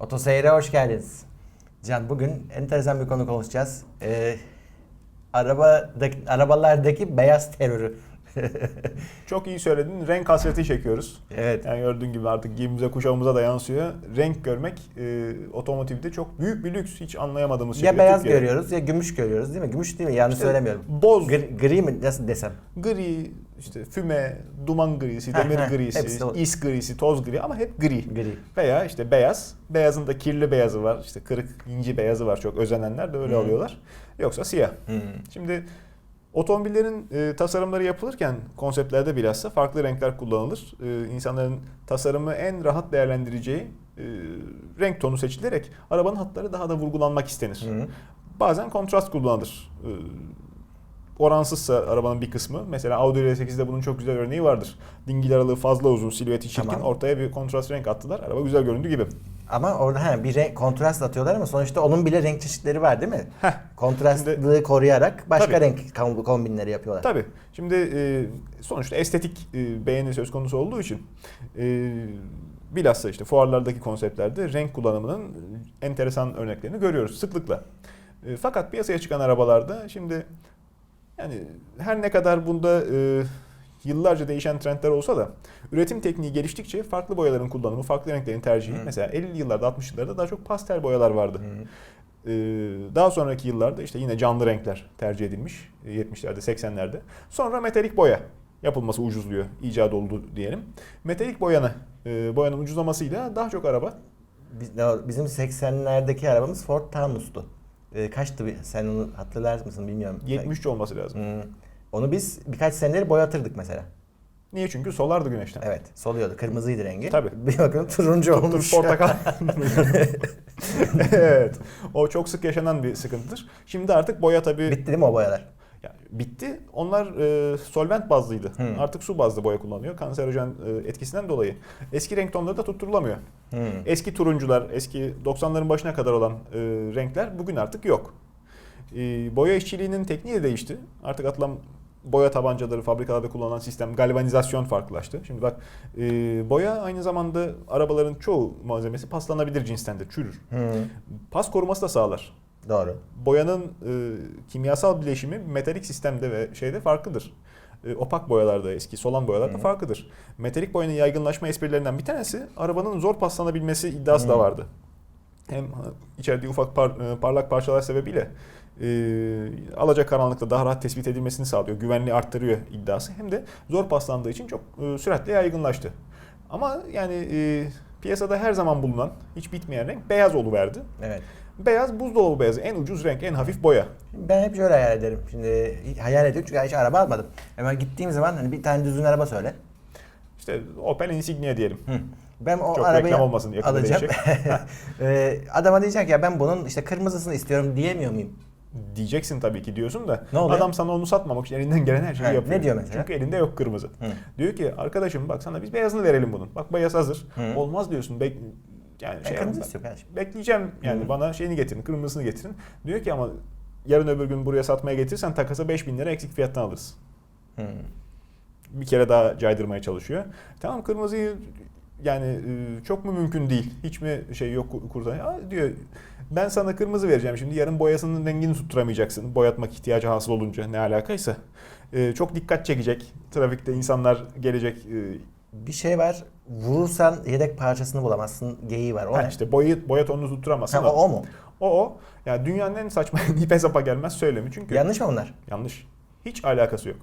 Otoseyir'e hoş geldiniz. Can bugün enteresan bir konu konuşacağız. Ee, arabadaki, arabalardaki beyaz terörü. Çok iyi söyledin. Renk hasreti çekiyoruz. evet. Yani gördüğün gibi artık giyimimize kuşağımıza da yansıyor. Renk görmek e, otomotivde çok büyük bir lüks. Hiç anlayamadığımız Ya şekilde beyaz Türkiye'de. görüyoruz ya gümüş görüyoruz değil mi? Gümüş değil mi? Yanlış İşte söylemiyorum. Boz, Gri, gri mi nasıl desem? gri, işte füme, duman grisi, demir grisi, is grisi, toz gri ama hep gri. Gri. Veya işte beyaz. Beyazın da kirli beyazı var. işte kırık inci beyazı var. Çok özenenler de öyle Hı. alıyorlar. Yoksa siyah. Hmm. Şimdi otomobillerin e, tasarımları yapılırken konseptlerde bilhassa farklı renkler kullanılır. E, insanların tasarımı en rahat değerlendireceği e, renk tonu seçilerek arabanın hatları daha da vurgulanmak istenir. Hı. Bazen kontrast kullanılır. E, oransızsa arabanın bir kısmı. Mesela Audi R8'de bunun çok güzel örneği vardır. Dingil aralığı fazla uzun, silüeti çirkin. Tamam. Ortaya bir kontrast renk attılar. Araba güzel göründüğü gibi. Ama orada he, bir renk, kontrast atıyorlar ama sonuçta onun bile renk çeşitleri var değil mi? Heh. Kontrastlığı koruyarak başka Tabii. renk kom- kombinleri yapıyorlar. Tabii. Şimdi e, sonuçta estetik e, beğeni söz konusu olduğu için e, bilhassa işte fuarlardaki konseptlerde renk kullanımının enteresan örneklerini görüyoruz sıklıkla. E, fakat piyasaya çıkan arabalarda şimdi yani her ne kadar bunda e, yıllarca değişen trendler olsa da üretim tekniği geliştikçe farklı boyaların kullanımı, farklı renklerin tercihi. Hı. Mesela 50'li yıllarda, 60'lı yıllarda daha çok pastel boyalar vardı. Hı. Ee, Daha sonraki yıllarda işte yine canlı renkler tercih edilmiş. e, 70'lerde, 80'lerde. Sonra metalik boya yapılması ucuzluyor. icat oldu diyelim. Metalik boyanı, e, boyanın ucuzlamasıyla daha çok araba bizim 80'lerdeki arabamız Ford Taunus'tu. Ee, kaçtı? Sen onu hatırlar mısın bilmiyorum. 73 olması lazım. Hmm. Onu biz birkaç seneleri boyatırdık mesela. Niye? Çünkü solardı güneşten. Evet, soluyordu. Kırmızıydı rengi. Tabii. Bir bakın turuncu Tur olmuş. portakal. evet. O çok sık yaşanan bir sıkıntıdır. Şimdi artık boya tabii Bitti değil mi o boyalar? Bitti. Onlar e, solvent bazlıydı. Hmm. Artık su bazlı boya kullanıyor. Kanserojen e, etkisinden dolayı. Eski renk tonları da tutturulamıyor. Hmm. Eski turuncular, eski 90'ların başına kadar olan e, renkler bugün artık yok. E, boya işçiliğinin tekniği de değişti. Artık atılan boya tabancaları fabrikalarda kullanılan sistem galvanizasyon farklılaştı. Şimdi bak e, boya aynı zamanda arabaların çoğu malzemesi paslanabilir cinstendir, çürür. Hmm. Pas koruması da sağlar. Doğru. Boyanın e, kimyasal bileşimi metalik sistemde ve şeyde farklıdır. E, opak boyalarda eski solan boyalarda Hı. farklıdır. Metalik boyanın yaygınlaşma esprilerinden bir tanesi arabanın zor paslanabilmesi iddiası da Hı. vardı. Hem içerdiği ufak par- e, parlak parçalar sebebiyle e, alacak karanlıkta daha rahat tespit edilmesini sağlıyor. Güvenliği arttırıyor iddiası. Hem de zor paslandığı için çok e, süratle yaygınlaştı. Ama yani e, piyasada her zaman bulunan hiç bitmeyen renk beyaz oluverdi. Evet. Beyaz buzdolabı beyazı en ucuz renk, en hafif boya. Ben hep şöyle hayal ederim. Şimdi hayal ediyorum çünkü hiç araba almadım. Hemen gittiğim zaman hani bir tane düzgün araba söyle. İşte Opel Insignia diyelim. Hı. Ben o Çok arabayı reklam olmasın yakında alacağım. değişecek. Ee, adama diyecek ya ben bunun işte kırmızısını istiyorum diyemiyor muyum? Diyeceksin tabii ki diyorsun da Ne oluyor? adam sana onu satmamak için elinden gelen her şeyi Ha, yapıyor. ne diyor mesela? Çünkü elinde yok kırmızı. Hı. Diyor ki arkadaşım bak sana biz beyazını verelim bunun. Bak beyaz hazır. Hı. Olmaz diyorsun. Bek yani şey kırmızı kardeşim. bekleyeceğim yani Hı. bana şeyini getirin, kırmızısını getirin. Diyor ki ama yarın öbür gün buraya satmaya getirsen takasa 5000 lira eksik fiyattan alırız. Hı. bir kere daha caydırmaya çalışıyor. Tamam kırmızıyı yani e, çok mu mümkün değil? Hiç mi şey yok kurtar? Ya diyor ben sana kırmızı vereceğim şimdi yarın boyasının rengini tutturamayacaksın. Boyatmak ihtiyacı hasıl olunca ne alakaysa. E, çok dikkat çekecek. Trafikte insanlar gelecek. E, Bir şey var. Vurursan yedek parçasını bulamazsın. Geyiği var. O ha ne? işte boyayı, boya tonunu tutturamazsın. Ha, o, o mu? o o. Yani dünyanın en saçma ipe sapa gelmez söylemi. Çünkü Yanlış mı bunlar? Yanlış. Hiç alakası yok.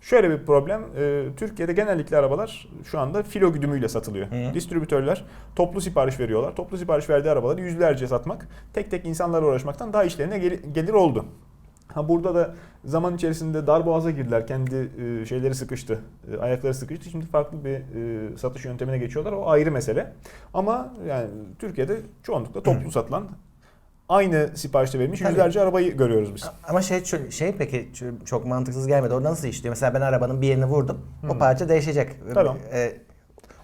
Şöyle bir problem, e, Türkiye'de genellikle arabalar şu anda filo güdümüyle satılıyor. Hı. Distribütörler toplu sipariş veriyorlar. Toplu sipariş verdiği arabaları yüzlerce satmak, tek tek insanlarla uğraşmaktan daha işlerine gel- gelir oldu. Ha burada da zaman içerisinde dar boğaza girdiler. Kendi e, şeyleri sıkıştı. e, ayakları sıkıştı. Şimdi farklı bir e, satış yöntemine geçiyorlar. O ayrı mesele. Ama yani Türkiye'de çoğunlukla toplu satılan aynı siparişte verilmiş Tabii. yüzlerce arabayı görüyoruz biz. Ama şey şey peki çok mantıksız gelmedi. O nasıl işliyor? Mesela ben arabanın bir yerini vurdum. O parça değişecek. Tamam. Ee,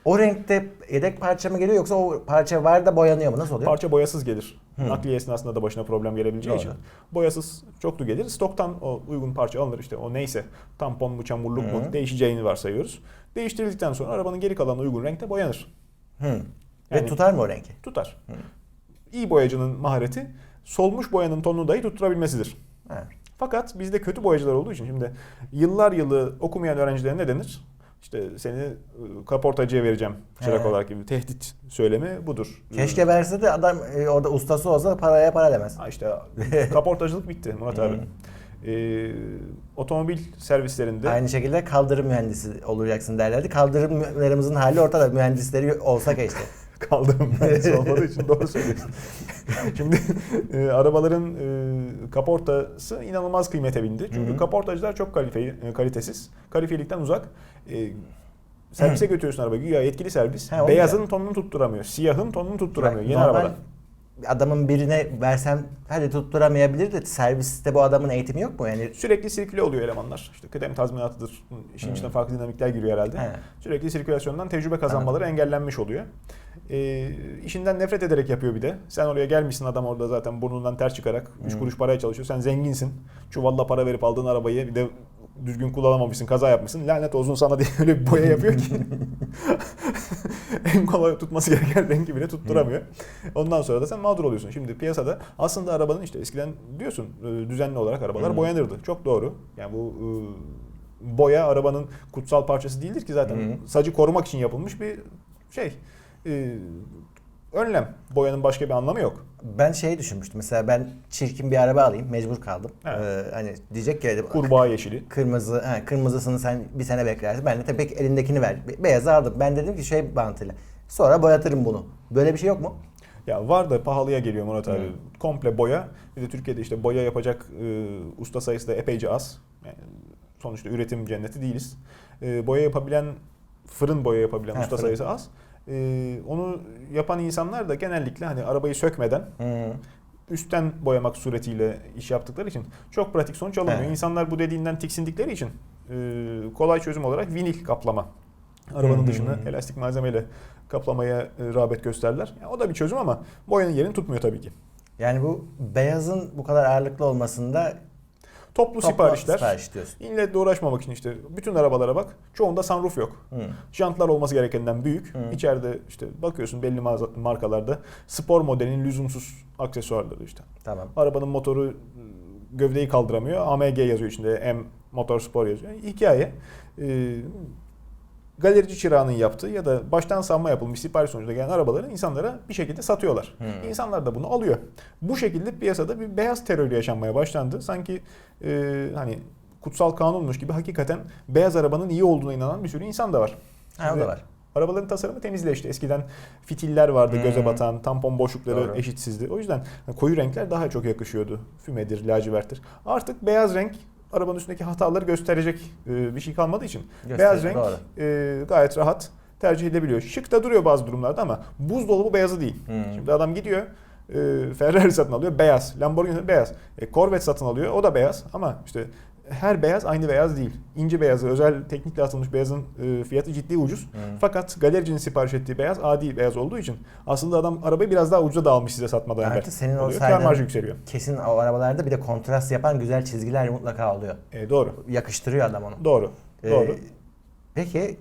o renkte yedek parça mı geliyor yoksa o parça var da boyanıyor mu? Nasıl oluyor? Parça boyasız gelir. Hı. Nakliye esnasında da başına problem gelebileceği Doğru. için. Boyasız çoktu gelir. Stoktan o uygun parça alınır işte o neyse tampon mu çamurluk Hı. mu değişeceğini varsayıyoruz. Değiştirildikten sonra arabanın geri kalan uygun renkte boyanır. Hı. Ve Yani- tutar mı o rengi? Tutar. Hı. iyi boyacının mahareti solmuş boyanın tonunu dahi tutturabilmesidir. Ha. Fakat bizde kötü boyacılar olduğu için şimdi yıllar yılı okumayan öğrencilere ne denir? İşte seni e, kaportacıya vereceğim çırak olarak gibi tehdit söylemi budur. Keşke verse de adam e, orada ustası olsa paraya para demez. Ha işte kaportacılık bitti Murat abi. Ee, otomobil servislerinde Aynı şekilde kaldırım mühendisi olacaksın derlerdi. Kaldırımlarımızın hali ortada. Mühendisleri olsa keşke. kaldırım mühendisi olmadığı için doğru söylüyorsun. Şimdi e, arabaların e, kaportası inanılmaz kıymete bindi. Çünkü Hı hı. kaportacılar çok kalife, e, kalitesiz. Kalifiyelikten uzak. E, servise götürüyorsun arabayı. Güya yetkili servis. He, Beyazın tonunu tutturamıyor. Siyahın tonunu tutturamıyor. Yeni Normal. Adamın birine versem hadi tutturamayabilir de serviste bu adamın eğitimi yok mu? Yani Sürekli sirküle oluyor elemanlar. İşte kıdem tazminatıdır. İşin içine farklı dinamikler giriyor herhalde. He. Sürekli sirkülasyondan tecrübe kazanmaları engellenmiş oluyor. Ee, işinden nefret ederek yapıyor bir de. Sen oraya gelmişsin adam orada zaten burnundan ter çıkarak 3 Hı. kuruş paraya çalışıyor. Sen zenginsin. Çuvalla para verip aldığın arabayı bir de düzgün kullanamamışsın, kaza yapmışsın. Lanet olsun sana diye öyle bir boya yapıyor ki. en kolay tutması gereken rengi bile tutturamıyor. Ondan sonra da sen mağdur oluyorsun. Şimdi piyasada aslında arabanın işte eskiden diyorsun e, düzenli olarak arabalar boyanırdı. Çok doğru. Yani bu e, boya arabanın kutsal parçası değildir ki zaten. Sacı korumak için yapılmış bir şey. E, önlem. Boyanın başka bir anlamı yok. ben şey düşünmüştüm. Mesela ben çirkin bir araba alayım. Mecbur kaldım. Evet. Ee, hani diyecek ki Kurbağa yeşili. kırmızı, ha, kırmızısını sen bir sene beklersin. Ben de tabii ki elindekini ver. Be- Beyazı aldım. Ben dedim ki şey bantıyla. Sonra boyatırım bunu. Böyle bir şey yok mu? Ya var da pahalıya geliyor Murat abi. Hı. Komple boya. Bir de Türkiye'de işte boya yapacak e, usta sayısı da epeyce az. Yani sonuçta üretim cenneti değiliz. E, boya yapabilen, fırın boya yapabilen Ha, usta fırın. sayısı az. E, onu yapan insanlar da genellikle hani arabayı sökmeden Hı. üstten boyamak suretiyle iş yaptıkları için çok pratik sonuç alınmıyor. He. İnsanlar bu dediğinden tiksindikleri için e, kolay çözüm olarak vinil kaplama. Arabanın Hı dışını elastik malzemeyle kaplamaya e, rağbet gösterler. Yani o da bir çözüm ama boyanın yerini tutmuyor tabii ki. Yani bu beyazın bu kadar ağırlıklı olmasında Toplu, toplu siparişler. sipariş diyorsun. İlle uğraşmamak için işte bütün arabalara bak. Çoğunda sunroof yok. Hı. Jantlar olması gerekenden büyük. Hı. İçeride işte bakıyorsun belli markalarda spor modelin lüzumsuz aksesuarları işte. Tamam. Arabanın motoru ıı, gövdeyi kaldıramıyor. AMG yazıyor içinde. M Motor Spor yazıyor. Hikaye. Ee, galerici çırağının yaptığı ya da baştan savma yapılmış sipariş sonucunda gelen arabaları insanlara bir şekilde satıyorlar. Hmm. İnsanlar da bunu alıyor. Bu şekilde piyasada bir beyaz terörü yaşanmaya başlandı. Sanki e, hani kutsal kanunmuş gibi hakikaten beyaz arabanın iyi olduğuna inanan bir sürü insan da var. Ha, o da var. Arabaların tasarımı temizleşti. Eskiden fitiller vardı Hmm. göze batan, tampon boşlukları Doğru. eşitsizdi. O yüzden koyu renkler daha çok yakışıyordu. Fümedir, laciverttir. Artık beyaz renk arabanın üstündeki hataları gösterecek e, bir şey kalmadığı için Gösteriyor, beyaz renk doğru. e, gayet rahat tercih edebiliyor. Şık da duruyor bazı durumlarda ama buzdolabı beyazı değil. Hmm. Şimdi adam gidiyor e, Ferrari satın alıyor beyaz, Lamborghini beyaz, e, Corvette satın alıyor o da beyaz ama işte her beyaz aynı beyaz değil. İnce beyazı, özel teknikle atılmış beyazın e, fiyatı ciddi ucuz. Hı. Fakat galericinin sipariş ettiği beyaz adi beyaz olduğu için aslında adam arabayı biraz daha ucuza da almış size satmadan. Artı senin o saydığın- marjı yükseliyor. Kesin o arabalarda bir de kontrast yapan güzel çizgiler mutlaka oluyor. E, doğru. Yakıştırıyor adam onu. Doğru. Ee, Doğru. Peki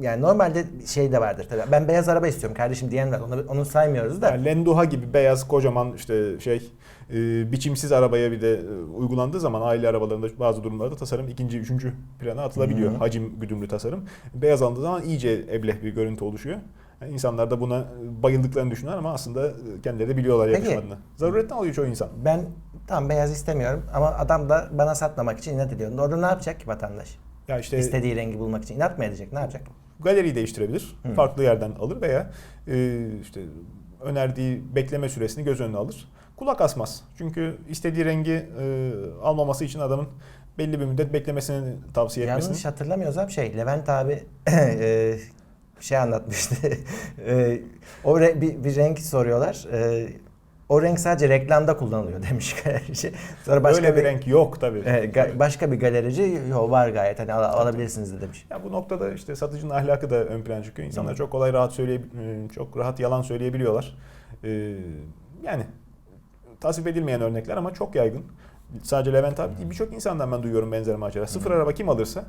yani normalde şey de vardır tabii. Ben beyaz araba istiyorum kardeşim diyen var. Onu, onu saymıyoruz da. Yani Lenduha gibi beyaz kocaman işte şey e, biçimsiz arabaya bir de e, uygulandığı zaman aile arabalarında bazı durumlarda tasarım ikinci, üçüncü plana atılabiliyor. Hı hı. Hacim güdümlü tasarım. Beyaz alındığı zaman iyice ebleh bir görüntü oluşuyor. Yani insanlar da buna bayıldıklarını düşünüyor ama aslında e, kendileri de biliyorlar yakışmadığını. Zaruretten alıyor çoğu insan. Ben tam beyaz istemiyorum ama adam da bana satmamak için inat ediyor. Orada ne yapacak ki vatandaş? Ya işte İstediği rengi bulmak için inat mı edecek? Ne yapacak? galeriyi değiştirebilir. Hı. Farklı yerden alır veya e, işte önerdiği bekleme süresini göz önüne alır. Kulak asmaz. Çünkü istediği rengi e, almaması için adamın belli bir müddet beklemesini tavsiye etmesini. Yanlış hatırlamıyorsam şey Levent abi e, şey anlatmıştı. e, o re- bir, bir renk soruyorlar. E, o renk sadece reklamda kullanılıyor demiş galerici. Sonra başka Öyle bir renk yok tabii. e, ga- başka bir galerici yo var gayet hani al- alabilirsiniz de demiş. Ya bu noktada işte satıcının ahlakı da ön plana çıkıyor. İnsanlar çok kolay rahat söyleye çok rahat yalan söyleyebiliyorlar. Ee, yani tasvip edilmeyen örnekler ama çok yaygın. Sadece Levent abi değil birçok insandan ben duyuyorum benzer macera. Sıfır araba kim alırsa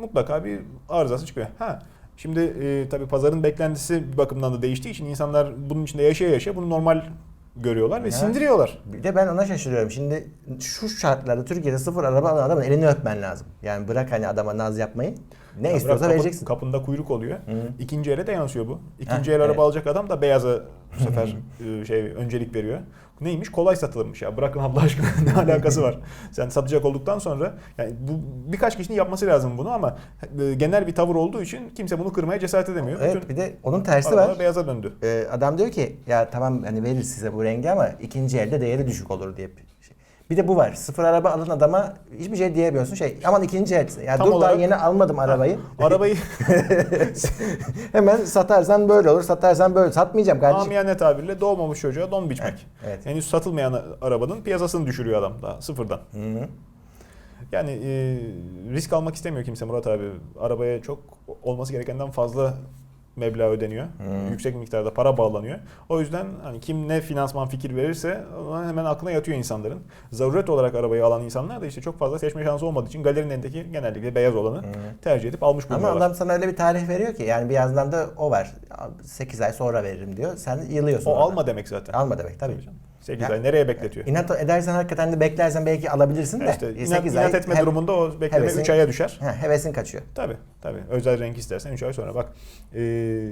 mutlaka bir arızası çıkıyor. Ha Şimdi e, tabii pazarın beklentisi bir bakımdan da değiştiği için insanlar bunun içinde yaşaya yaşaya bunu normal görüyorlar ve sindiriyorlar. Bir de ben ona şaşırıyorum. Şimdi şu şartlarda Türkiye'de sıfır araba alan adamın elini öpmen lazım. Yani bırak hani adama naz yapmayı. Ne Ya istiyorsa bırak kapı- vereceksin. Kapında kuyruk oluyor. İkinci ele de yansıyor bu. İkinci Heh, el araba evet. alacak adam da beyaza bu sefer e, şey öncelik veriyor. Neymiş? Kolay satılırmış ya. Bırakın Allah aşkına ne alakası var? Sen satacak olduktan sonra yani bu birkaç kişinin yapması lazım bunu ama e, genel bir tavır olduğu için kimse bunu kırmaya cesaret edemiyor. Evet Bütün bir de onun tersi var. beyaza döndü. Ee, adam diyor ki ya tamam hani verir size bu rengi ama ikinci elde değeri düşük olur diye bir de bu var. Sıfır araba alın adama hiçbir şey diyemiyorsun. Şey aman ikinci el. Ya Tam dur olarak- daha yeni almadım arabayı. Arabayı Hemen satarsan böyle olur, satarsan böyle. Satmayacağım kardeşim. amiyane tabirle doğmamış çocuğa don biçmek. Evet. Henüz satılmayan arabanın piyasasını düşürüyor adam daha sıfırdan. Yani e, risk almak istemiyor kimse Murat abi. Arabaya çok olması gerekenden fazla meblağ ödeniyor. Hmm. Yüksek miktarda para bağlanıyor. O yüzden hani kim ne finansman fikir verirse ona hemen aklına yatıyor insanların. Zaruret olarak arabayı alan insanlar da işte çok fazla seçme şansı olmadığı için galerinin elindeki genellikle beyaz olanı tercih edip almış Hmm. Ama bulunuyorlar. adam sana öyle bir tarih veriyor ki yani bir yandan da o var. 8 ay sonra veririm diyor. Sen yılıyorsun. O oradan. alma demek zaten. Alma demek tabii. 8 Ya- ay nereye bekletiyor? İnat edersen hakikaten de beklersen belki alabilirsin de. İşte E, inat, sekiz inat ay etme hem- durumunda o bekleme hevesin- 3 aya düşer. He, hevesin kaçıyor. Tabii tabii. Özel renk istersen 3 ay sonra bak. Ee,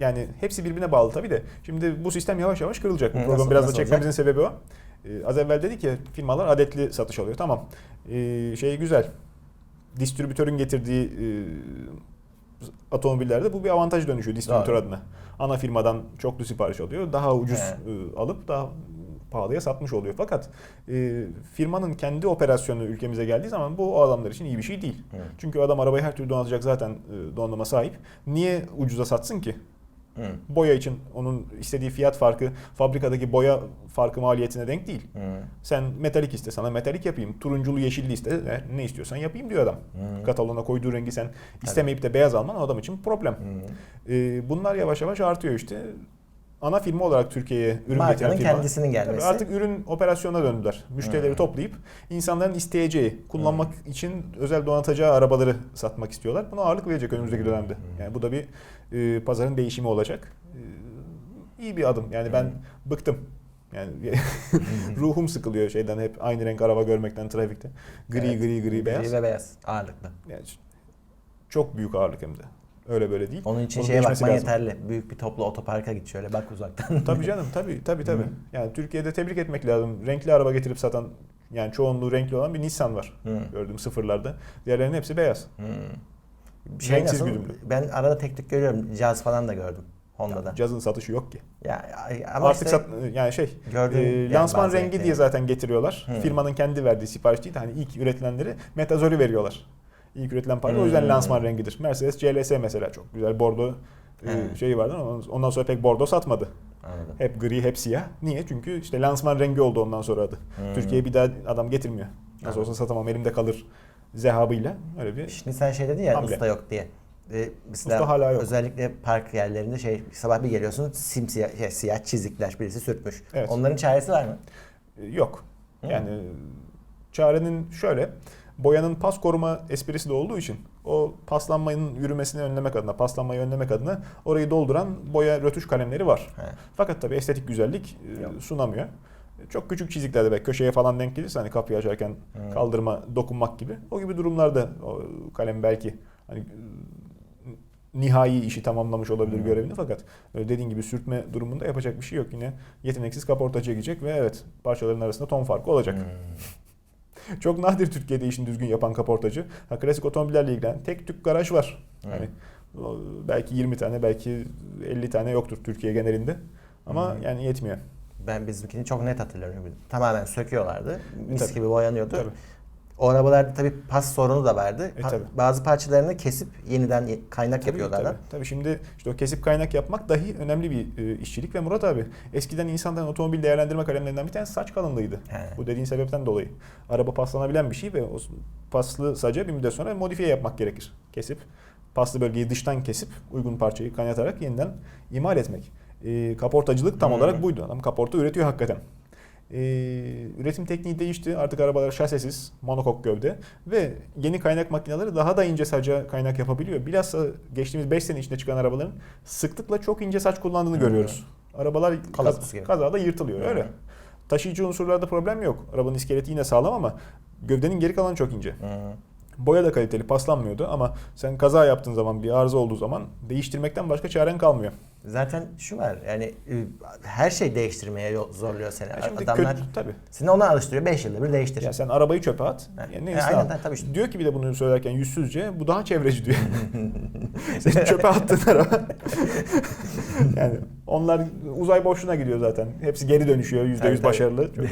yani hepsi birbirine bağlı tabii de. Şimdi bu sistem yavaş yavaş kırılacak. Bu Hı, program nasıl- biraz da çekmemizin sebebi o. Ee, az evvel dedik ya firmalar adetli satış alıyor. Tamam. Ee, şey güzel. Distribütörün getirdiği e, otomobillerde bu bir avantaj dönüşüyor distribütör adına. Ana firmadan çoklu sipariş alıyor. Daha ucuz Evet. e, alıp daha pahalıya satmış oluyor. Fakat e, firmanın kendi operasyonu ülkemize geldiği zaman bu o adamlar için iyi bir şey değil. Evet. Çünkü adam arabayı her türlü donatacak zaten e, donanıma sahip. Niye ucuza satsın ki? Hı. Boya için onun istediği fiyat farkı fabrikadaki boya farkı maliyetine denk değil. Hı. Sen metalik iste sana metalik yapayım. Turunculu yeşilli iste e, ne istiyorsan yapayım diyor adam. Hı. Katalona koyduğu rengi sen istemeyip de beyaz alman o adam için problem. Hı. E, bunlar yavaş yavaş artıyor işte. Ana firma olarak Türkiye'ye ürün Markanın getiren firma. kendisinin gelmesi. Tabii artık ürün operasyona döndüler. Müşterileri Hmm. toplayıp insanların isteyeceği, kullanmak için özel donatacağı arabaları satmak istiyorlar. Buna ağırlık verecek önümüzdeki dönemde. Yani bu da bir e, pazarın değişimi olacak. E, iyi bir adım. Yani ben bıktım. Yani ruhum sıkılıyor şeyden hep aynı renk araba görmekten trafikte. Gri Evet. gri gri beyaz. Gri ve beyaz ağırlıklı. Yani çok büyük ağırlık hem de. Öyle böyle değil. Onun için Onun şeye bakman lazım. yeterli. Büyük bir toplu otoparka git şöyle bak uzaktan. Tabii canım tabii tabii tabii. Hı. Yani Türkiye'de tebrik etmek lazım. Renkli araba getirip satan yani çoğunluğu renkli olan bir Nissan var. Hı. Gördüğüm sıfırlarda. Diğerlerinin hepsi beyaz. Hmm. Şey Renksiz nasıl? güdümlü. Ben arada tek tük görüyorum. Caz falan da gördüm. Honda'da. Cazın satışı yok ki. Ya, ama Artık işte sat, yani şey gördüğüm e, yani lansman rengi renkleri. diye zaten getiriyorlar. Hı. Firmanın kendi verdiği sipariş değil de hani ilk üretilenleri metazori veriyorlar. İlk üretilen parça o yüzden Hmm. lansman rengidir. Mercedes CLS mesela çok güzel bordo e, He. şeyi vardı ama ondan sonra pek bordo satmadı. Anladım. Hep gri, hep siyah. Niye? Çünkü işte lansman rengi oldu ondan sonra adı. Hmm. Türkiye'ye bir daha adam getirmiyor. Nasıl Anladım. olsa satamam elimde kalır zehabıyla. Öyle bir Şimdi sen şey dedin ya Hamle. usta yok diye. Ee, mesela Usta hala yok. özellikle park yerlerinde şey sabah bir geliyorsun simsiyah şey, siyah çizikler birisi sürtmüş. Evet. Onların çaresi var mı? e, yok. Hmm. Yani çarenin şöyle boyanın pas koruma esprisi de olduğu için o paslanmanın yürümesini önlemek adına, paslanmayı önlemek adına orayı dolduran boya rötuş kalemleri var. He. Fakat tabii estetik güzellik e, Yok. sunamıyor. Çok küçük çiziklerde belki köşeye falan denk gelirse hani kapıyı açarken Hmm. kaldırma, dokunmak gibi. O gibi durumlarda o kalem belki hani e, nihai işi tamamlamış olabilir Hmm. görevini fakat öyle dediğin gibi sürtme durumunda yapacak bir şey yok. Yine yeteneksiz kaportacıya gidecek ve evet parçaların arasında ton farkı olacak. Hmm. Çok nadir Türkiye'de işini düzgün yapan kaportacı. Ha, klasik otomobillerle ilgilenen tek tük garaj var. Hmm. Yani belki 20 tane belki 50 tane yoktur Türkiye genelinde. Ama Hmm. yani yetmiyor. Ben bizimkini çok net hatırlıyorum. Tamamen söküyorlardı. Mis tabii. gibi boyanıyordu. Tabii. O arabalarda tabii pas sorunu da vardı. E, tabii. Bazı parçalarını kesip yeniden ye- kaynak yapıyorlar. Tabii, tabii. şimdi işte o kesip kaynak yapmak dahi önemli bir e, işçilik ve Murat abi eskiden insanların otomobil değerlendirme kalemlerinden bir tanesi saç kalınlığıydı. He. Bu dediğin sebepten dolayı. Araba paslanabilen bir şey ve o paslı saca bir müddet sonra modifiye yapmak gerekir. Kesip paslı bölgeyi dıştan kesip uygun parçayı kaynatarak yeniden imal etmek. E, kaportacılık tam Hmm. olarak buydu. Adam kaporta üretiyor hakikaten. E, üretim tekniği değişti. Artık arabalar şasesiz, monokok gövde ve yeni kaynak makineleri daha da ince saca kaynak yapabiliyor. Bilhassa geçtiğimiz 5 sene içinde çıkan arabaların sıklıkla çok ince saç kullandığını Hmm. görüyoruz. Arabalar kaz- kazada yırtılıyor Hı. öyle. Taşıyıcı unsurlarda problem yok. Arabanın iskeleti yine sağlam ama gövdenin geri kalanı çok ince. Hı. Boya da kaliteli paslanmıyordu ama sen kaza yaptığın zaman bir arıza olduğu zaman değiştirmekten başka çaren kalmıyor. Zaten şu var yani e, her şey değiştirmeye zorluyor seni. Ya şimdi Adamlar kötü, tabii. seni ona alıştırıyor 5 yılda bir değiştir. Ya sen arabayı çöpe at. Ha. Yani E, neyse aynen, al. tabii işte. Diyor ki bir de bunu söylerken yüzsüzce bu daha çevreci diyor. Senin çöpe attığın araba. yani onlar uzay boşluğuna gidiyor zaten. Hepsi geri dönüşüyor. Yüzde Tabii, yüz tabii. başarılı. Çok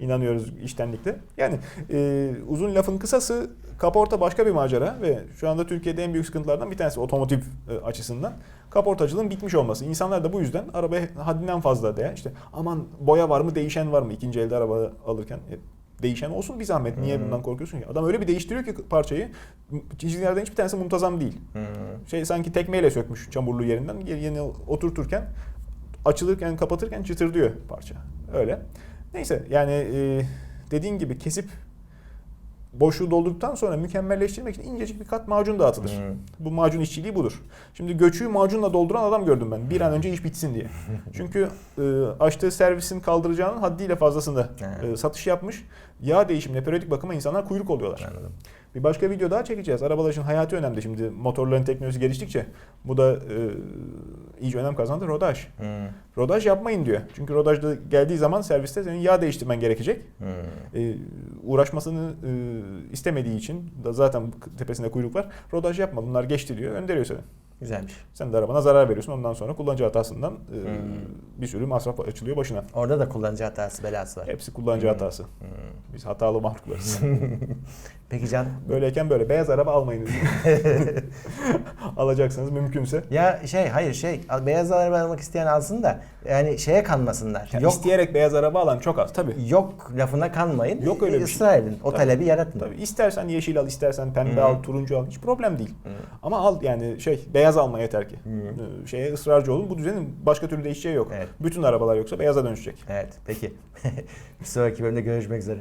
inanıyoruz iştenlikle. Yani e, uzun lafın kısası kaporta başka bir macera ve şu anda Türkiye'de en büyük sıkıntılardan bir tanesi otomotiv e, açısından kaportacılığın bitmiş olması. İnsanlar da bu yüzden arabaya haddinden fazla değer. İşte aman boya var mı değişen var mı ikinci elde araba alırken. E, değişen olsun bir zahmet. Niye Hmm. bundan korkuyorsun ki? Adam öyle bir değiştiriyor ki parçayı. Çizgilerden hiçbir tanesi muntazam değil. Hı. Şey sanki tekmeyle sökmüş çamurlu yerinden. Yeni oturturken açılırken kapatırken çıtırdıyor parça. Öyle. Neyse yani e, dediğin gibi kesip boşluğu doldurduktan sonra mükemmelleştirmek için incecik bir kat macun dağıtılır. Hı. Bu macun işçiliği budur. Şimdi göçüğü macunla dolduran adam gördüm ben. Bir an önce iş bitsin diye. Çünkü e, açtığı servisin kaldıracağının haddiyle fazlasında He. e, satış yapmış. Yağ değişimine, periyodik bakıma insanlar kuyruk oluyorlar. Anladım. Bir başka video daha çekeceğiz. Arabalar için hayati önemli şimdi motorların teknolojisi geliştikçe. Bu da e, iyice önem kazandı. Rodaj. Hı. Rodaj yapmayın diyor. Çünkü rodajda geldiği zaman serviste senin yağ değiştirmen gerekecek. Hı. E, uğraşmasını e, istemediği için da zaten tepesinde kuyruk var. Rodaj yapma bunlar geçti diyor. Gönderiyor seni. Güzelmiş. Sen de arabana zarar veriyorsun. Ondan sonra kullanıcı hatasından e, Hmm. bir sürü masraf açılıyor başına. Orada da kullanıcı hatası belası var. Hepsi kullanıcı hatası. Hı. Biz hatalı mahluklarız. Peki Can Böyleyken böyle beyaz araba almayınız. Alacaksanız mümkünse. ya şey hayır şey beyaz araba almak isteyen alsın da yani şeye kanmasınlar. Yani yok isteyerek beyaz araba alan çok az tabii. yok lafına kanmayın. Yok öyle bir şey. Edin. O Tabii. talebi yaratın. Tabii istersen yeşil al, istersen pembe Hı. al, turuncu al hiç problem değil. Hı. Ama al yani şey beyaz alma yeter ki. Ee, Şeye ısrarcı olun. Bu düzenin başka türlü değişeceği yok. Evet. Bütün arabalar yoksa beyaza dönüşecek. Evet peki. bir sonraki bölümde görüşmek üzere.